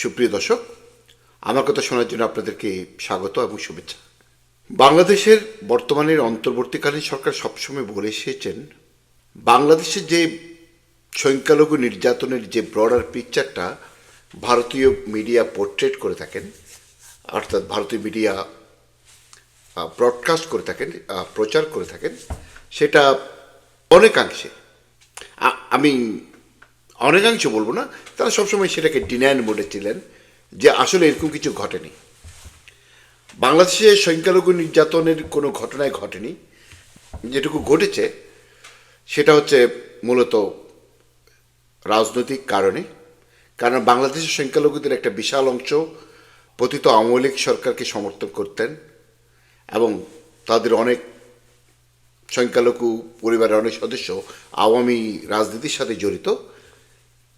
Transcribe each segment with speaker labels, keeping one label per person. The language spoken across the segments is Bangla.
Speaker 1: সুপ্রিয় দর্শক, আমার কথা শোনার জন্য আপনাদেরকে স্বাগত এবং শুভেচ্ছা। বাংলাদেশের বর্তমানের অন্তর্বর্তীকালীন সরকার সবসময় বলে এসেছেন বাংলাদেশের যে সংখ্যালঘু নির্যাতনের যে ব্রডার পিকচারটা ভারতীয় মিডিয়া পোর্ট্রেট করে থাকেন, অর্থাৎ ভারতীয় মিডিয়া ব্রডকাস্ট করে থাকেন প্রচার করে থাকেন, সেটা অনেকাংশে। আমি অনেকাংশ বলব না, তারা সবসময় সেটাকে ডিনায়ন মোডে ছিলেন যে আসলে এরকম কিছু ঘটেনি। বাংলাদেশে সংখ্যালঘু নির্যাতনের কোনো ঘটনায় ঘটেনি। যেটুকু ঘটেছে, সেটা হচ্ছে মূলত রাজনৈতিক কারণে। কারণ বাংলাদেশের সংখ্যালঘুদের একটা বিশাল অংশ পতিত আওয়ামী সরকারকে সমর্থন করতেন এবং তাদের অনেক সংখ্যালঘু পরিবারের অনেক সদস্য আওয়ামী রাজনীতির সাথে জড়িত।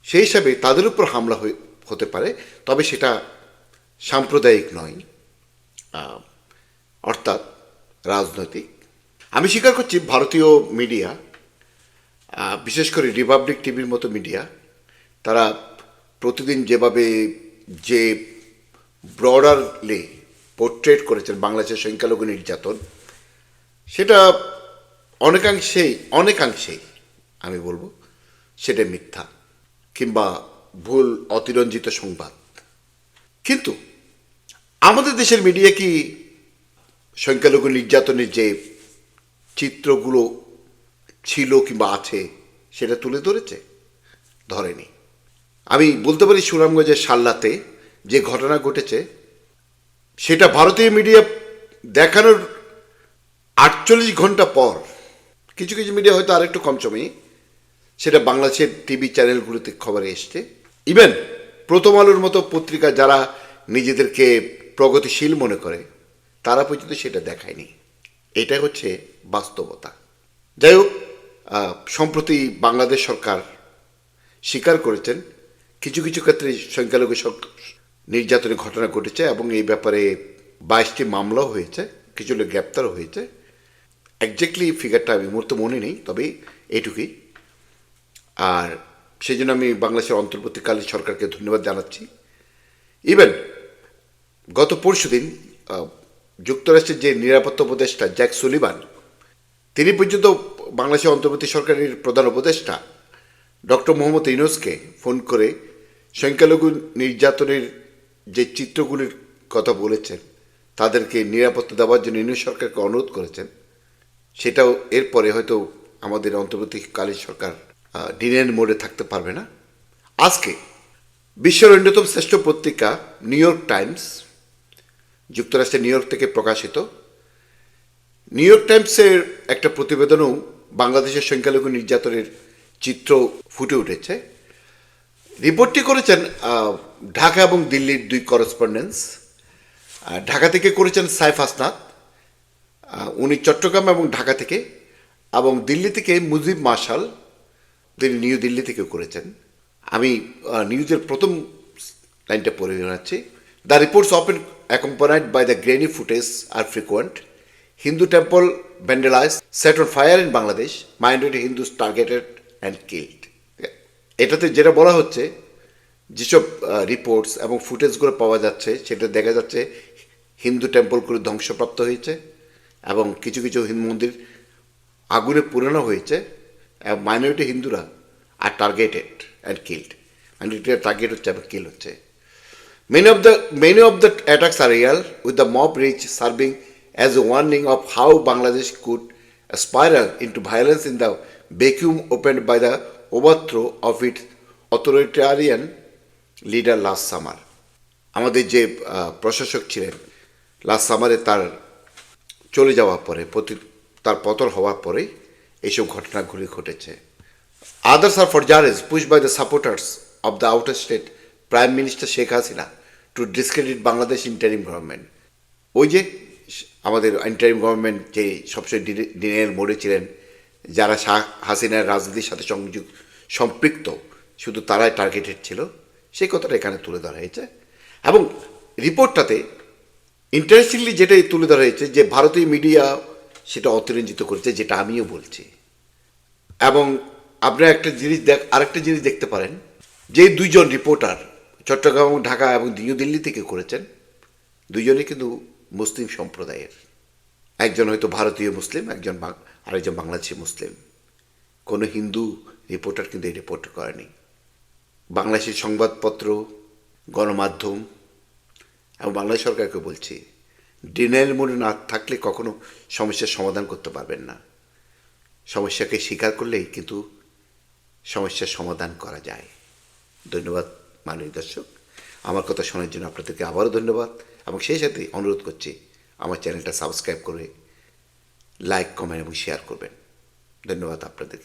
Speaker 1: সেই হিসাবে তাদের উপর হামলা হতে পারে, তবে সেটা সাম্প্রদায়িক নয় অর্থাৎ রাজনৈতিক। আমি স্বীকার করছি ভারতীয় মিডিয়া বিশেষ করে রিপাবলিক টিভির মতো মিডিয়া, তারা প্রতিদিন যেভাবে যে ব্রডারলি পোর্ট্রেট করেছেন বাংলাদেশের সংখ্যালঘু নির্যাতন, সেটা অনেকাংশেই অনেকাংশেই আমি বলব, সেটা মিথ্যা। কিংবা ভুল অতিরঞ্জিত সংবাদ। কিন্তু আমাদের দেশের মিডিয়া কি সংখ্যালঘু নির্যাতনের যে চিত্রগুলো ছিল কিংবা আছে, সেটা তুলে ধরেছে? ধরেনি। আমি বলতে পারি সুনামগঞ্জের সাল্লাতে যে ঘটনা ঘটেছে, সেটা ভারতীয় মিডিয়া দেখানোর আটচল্লিশ ঘণ্টা পর, কিছু কিছু মিডিয়া হয়তো আরেকটু কম সময়ে সেটা বাংলাদেশের টিভি চ্যানেলগুলোতে খবরে এসছে। ইভেন প্রথম আলোর মতো পত্রিকা যারা নিজেদেরকে প্রগতিশীল মনে করে, তারা পর্যন্ত সেটা দেখায়নি। এটা হচ্ছে বাস্তবতা। যাই হোক সম্প্রতি বাংলাদেশ সরকার স্বীকার করেছেন, কিছু কিছু ক্ষেত্রে সংখ্যালঘু নির্যাতনের ঘটনা ঘটেছে এবং এই ব্যাপারে বাইশটি মামলাও হয়েছে, কিছু লোক গ্রেপ্তারও হয়েছে। একজ্যাক্টলি ফিগারটা আমি মুহূর্তে মনে নেই, তবে এইটুকুই আর সেই জন্য আমি বাংলাদেশের অন্তর্বর্তীকালীন সরকারকে ধন্যবাদ জানাচ্ছি। ইভেন গত পরশু দিন যুক্তরাষ্ট্রের যে নিরাপত্তা উপদেষ্টা জ্যাক সুলিভান তিনি পর্যন্ত বাংলাদেশের অন্তর্বর্তী সরকারের প্রধান উপদেষ্টা ডক্টর মোহাম্মদ ইউনুসকে ফোন করে সংখ্যালঘু নির্যাতনের যে চিত্রগুলির কথা বলেছেন, তাদেরকে নিরাপত্তা দেওয়ার জন্য ইউনুস সরকারকে অনুরোধ করেছেন, সেটাও এরপরে হয়তো আমাদের অন্তর্বর্তীকালীন সরকার ডিনের মোডে থাকতে পারবে না। আজকে বিশ্বের অন্যতম শ্রেষ্ঠ পত্রিকা নিউ ইয়র্ক টাইমস যুক্তরাষ্ট্রের নিউ ইয়র্ক থেকে প্রকাশিত। নিউ ইয়র্ক টাইমসের একটা প্রতিবেদনও বাংলাদেশের সংখ্যালঘু নির্যাতনের চিত্র ফুটে উঠেছে। রিপোর্টটি করেছেন ঢাকা এবং দিল্লির দুই করেসপন্ডেন্স ঢাকা থেকে করেছেন সাইফ হাসনাত উনি চট্টগ্রাম এবং ঢাকা থেকে, এবং দিল্লি থেকে মুজিব মার্শাল তিনি নিউ দিল্লি থেকে করেছেন। আমি নিউজের প্রথম লাইনটা পড়ে শোনাচ্ছি। The reports often accompanied by the grainy footage are frequent Hindu temple vandalize set on fire in Bangladesh minority Hindus targeted and killed এটাতে যেটা বলা হচ্ছে, যেসব রিপোর্টস এবং ফুটেজগুলো পাওয়া যাচ্ছে, সেটা দেখা যাচ্ছে হিন্দু টেম্পলগুলো ধ্বংসপ্রাপ্ত হয়েছে এবং কিছু কিছু হিন্দু মন্দির আগুনে পুরানো হয়েছে। মাইনরিটি হিন্দুরা are targeted and killed minority target হচ্ছে এবং কিল হচ্ছে। Many of the many of the attacks are real with the mob rich serving as a warning of how Bangladesh could spiral into violence in the vacuum open by the overthrow of it authoritarian leader last summer আমাদের যে প্রশাসক ছিলেন লাস্ট সামারে তার চলে যাওয়ার পরে প্রতি তার পতর হওয়ার পরেই এইসব ঘটনাগুলি ঘটেছে Others are for Jares, pushed by the supporters of the outer state Prime Minister Sheikh Hasina to discredit Bangladesh interim government. ওই যে আমাদের ইন্টারিম গভর্নমেন্ট যে সবসময় ডিনে- দিনের মোড়ে ছিলেন যারা শাহ হাসিনার রাজনীতির সাথে সংযুক্ত সম্পৃক্ত শুধু তারাই টার্গেটেড ছিল সেই কথাটা এখানে তুলে ধরা হয়েছে এবং রিপোর্টটাতে ইন্টারেস্টিংলি যেটাই তুলে ধরা হয়েছে যে ভারতীয় মিডিয়া সেটা অতিরঞ্জিত করেছে, যেটা আমিও বলছি। এবং আপনারা একটা জিনিস দেখ, আরেকটা জিনিস দেখতে পারেন, যে দুইজন রিপোর্টার চট্টগ্রাম এবং ঢাকা এবং নিউ দিল্লি থেকে করেছেন দুজনেই কিন্তু মুসলিম সম্প্রদায়ের। একজন হয়তো ভারতীয় মুসলিম, একজন আরেকজন বাংলাদেশি মুসলিম। কোনো হিন্দু রিপোর্টার কিন্তু এই রিপোর্ট করেনি। বাংলাদেশের সংবাদপত্র, গণমাধ্যম এবং বাংলাদেশ সরকারকে বলছি ডিনাইল মোডে না থাকলে কখনো সমস্যার সমাধান করতে পারবেন না। সমস্যাকে স্বীকার করলেই কিন্তু সমস্যার সমাধান করা যায়। ধন্যবাদ, মাননীয় দর্শক। আমার কথা শোনার জন্য আপনাদেরকে আবারও ধন্যবাদ এবং সেই সাথে অনুরোধ করছি, আমার চ্যানেলটা সাবস্ক্রাইব করে লাইক, কমেন্ট এবং শেয়ার করবেন। ধন্যবাদ আপনাদেরকে।